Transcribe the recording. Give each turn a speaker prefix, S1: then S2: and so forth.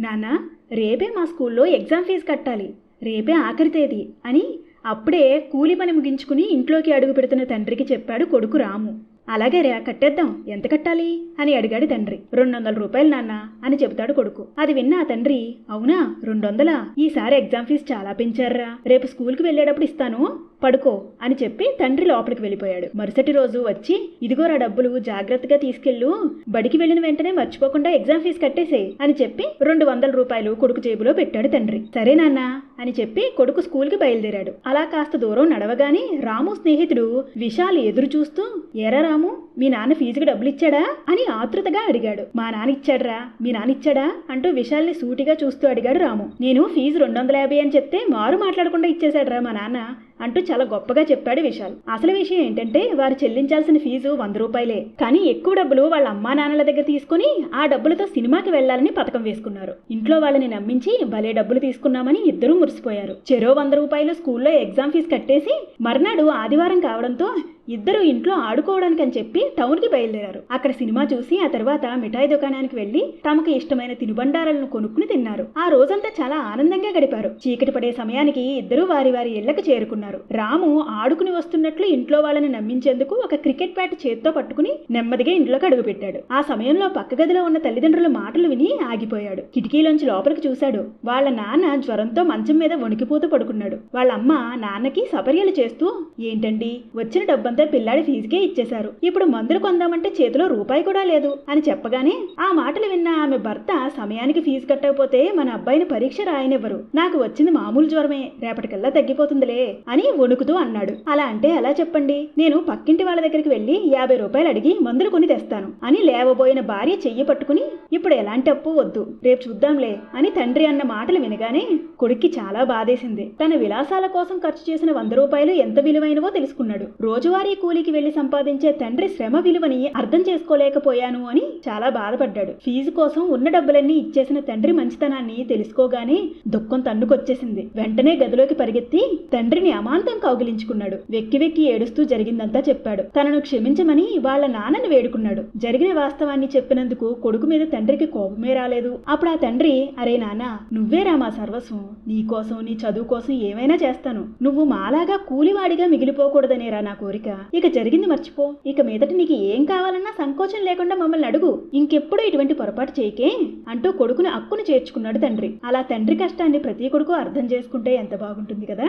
S1: నానా రేపే మా స్కూల్లో ఎగ్జామ్ ఫీజు కట్టాలి. రేపే ఆఖరి తేదీ అని అప్పుడే కూలి పని ముగించుకుని ఇంట్లోకి అడుగు పెడుతున్న తండ్రికి చెప్పాడు కొడుకు రాము. అలాగే రే కట్టేద్దాం. ఎంత కట్టాలి? అని అడిగాడు తండ్రి. రెండు వందల రూపాయలు నాన్న అని చెబుతాడు కొడుకు. అది విన్న ఆ తండ్రి అవునా? రెండు వందలా ఈసారి ఎగ్జామ్ ఫీజు చాలా పెంచారా రేపు స్కూల్కి వెళ్ళేటప్పుడు ఇస్తాను. పడుకో అని చెప్పి తండ్రి లోపలికి వెళ్ళిపోయాడు. మరుసటి రోజు వచ్చి ఇదిగోరా డబ్బులు జాగ్రత్తగా తీసుకెళ్ళు. బడికి వెళ్ళిన వెంటనే మర్చిపోకుండా ఎగ్జామ్ ఫీజు కట్టేసే అని చెప్పి రెండు వందల రూపాయలు కొడుకు జేబులో పెట్టాడు తండ్రి. సరే నాన్న అని చెప్పి కొడుకు స్కూల్కి బయలుదేరాడు. అలా కాస్త దూరం నడవగానే రాము స్నేహితుడు విశాల్ ఎదురు చూస్తూ ఎర రాము మీ నాన్న ఫీజుకి డబ్బులు ఇచ్చాడా అని ఆతృతగా అడిగాడు. మా నాన్న ఇచ్చాడ్రా. మీ నాన్న ఇచ్చాడా? అంటూ విశాల్ని సూటిగా చూస్తూ అడిగాడు రాము. నేను ఫీజు రెండు వందల యాభై అని చెప్తే మారు మాట్లాడకుండా ఇచ్చేశాడ్రా మా నాన్న అంటూ చాలా గొప్పగా చెప్పాడు విశాల్. అసలు విషయం ఏంటంటే వారు చెల్లించాల్సిన ఫీజు వంద రూపాయలే. కానీ ఎక్కువ డబ్బులు వాళ్ళ అమ్మా నాన్నల దగ్గర తీసుకుని ఆ డబ్బులతో సినిమాకి వెళ్ళాలని పథకం వేసుకున్నారు. ఇంట్లో వాళ్ళని నమ్మించి భలే డబ్బులు తీసుకున్నామని ఇద్దరూ మురిసిపోయారు. చెరో వంద రూపాయలు స్కూల్లో ఎగ్జామ్ ఫీజు కట్టేసి మర్నాడు ఆదివారం కావడంతో ఇద్దరు ఇంట్లో ఆడుకోవడానికి అని చెప్పి టౌన్కి బయలుదేరారు. అక్కడ సినిమా చూసి ఆ తర్వాత మిఠాయి దుకాణానికి వెళ్ళి తమకు ఇష్టమైన తినుబండారాలను కొనుక్కుని తిన్నారు. ఆ రోజంతా చాలా ఆనందంగా గడిపారు. చీకటి పడే సమయానికి ఇద్దరు వారి వారి ఇళ్ళకు చేరుకున్నారు. రాము ఆడుకుని వస్తున్నట్లు ఇంట్లో వాళ్ళని నమ్మించేందుకు ఒక క్రికెట్ బ్యాట్ చేత్తో పట్టుకుని నెమ్మదిగా ఇంట్లోకి అడుగుపెట్టాడు ఆ సమయంలో పక్క గదిలో ఉన్న తల్లిదండ్రుల మాటలు విని ఆగిపోయాడు. కిటికీలోంచి లోపలికి చూశాడు. వాళ్ళ నాన్న జ్వరంతో మంచం మీద వణికిపోతూ పడుకున్నాడు. వాళ్ళ అమ్మ నాన్నకి సపర్యలు చేస్తూ ఏంటండి? వచ్చిన డబ్బంతా పిల్లాడి ఫీజుకే ఇచ్చేశారు. ఇప్పుడు మందులు కొందామంటే చేతిలో రూపాయి కూడా లేదు అని చెప్పగానే ఆ మాటలు విన్న ఆమె భర్త సమయానికి ఫీజు కట్టకపోతే మన అబ్బాయిని పరీక్ష రాయనివ్వరు. నాకు వచ్చింది మామూలు జ్వరమే రేపటికల్లా తగ్గిపోతుందిలే అని వణుకుతూ అన్నాడు. అలా అంటే ఎలా చెప్పండి? నేను పక్కింటి వాళ్ళ దగ్గరికి వెళ్ళి యాభై రూపాయలు అడిగి మందులు కొని తెస్తాను అని లేవబోయిన భార్య చెయ్యి పట్టుకుని ఇప్పుడు ఎలాంటి అప్పు వద్దు రేపు చూద్దాంలే అని తండ్రి అన్న మాటలు వినగానే కొడుక్కి చాలా బాధేసింది. తన విలాసాల కోసం ఖర్చు చేసిన వంద రూపాయలు ఎంత విలువైనవో తెలుసుకున్నాడు. రోజువారీ కూలికి వెళ్ళి సంపాదించే తండ్రి శ్రమ విలువని అర్థం చేసుకోలేకపోయాను అని చాలా బాధపడ్డాడు. ఫీజు కోసం ఉన్న డబ్బులన్నీ ఇచ్చేసిన తండ్రి మంచితనాన్ని తెలుసుకోగానే దుఃఖం తన్నుకొచ్చేసింది. వెంటనే గదిలోకి పరిగెత్తి తండ్రిని అమాంతం కౌగిలించుకున్నాడు. వెక్కి వెక్కి ఏడుస్తూ జరిగిందంతా చెప్పాడు. తనను క్షమించమని వాళ్ళ నాన్నని వేడుకున్నాడు. జరిగిన వాస్తవాన్ని చెప్పినందుకు కొడుకు మీద తండ్రికి కోపమే రాలేదు. అప్పుడు ఆ తండ్రి అరే నాన్న నువ్వేరా మా సర్వస్వం. నీ కోసం నీ చదువు కోసం ఏమైనా చేస్తాను. నువ్వు మాలాగా కూలివాడిగా మిగిలిపోకూడదనేరా నా కోరిక. ఇక జరిగింది మర్చిపో. ఇక మీదట నీకు ఏం కావాలన్నా సంకోచం లేకుండా మమ్మల్ని అడుగు. ఇంకెప్పుడు ఇటువంటి పొరపాటు చేయకే అంటూ కొడుకుని అక్కును చేర్చుకున్నాడు తండ్రి. అలా తండ్రి కష్టాన్ని ప్రతి కొడుకు అర్థం చేసుకుంటే ఎంత బాగుంటుంది కదా?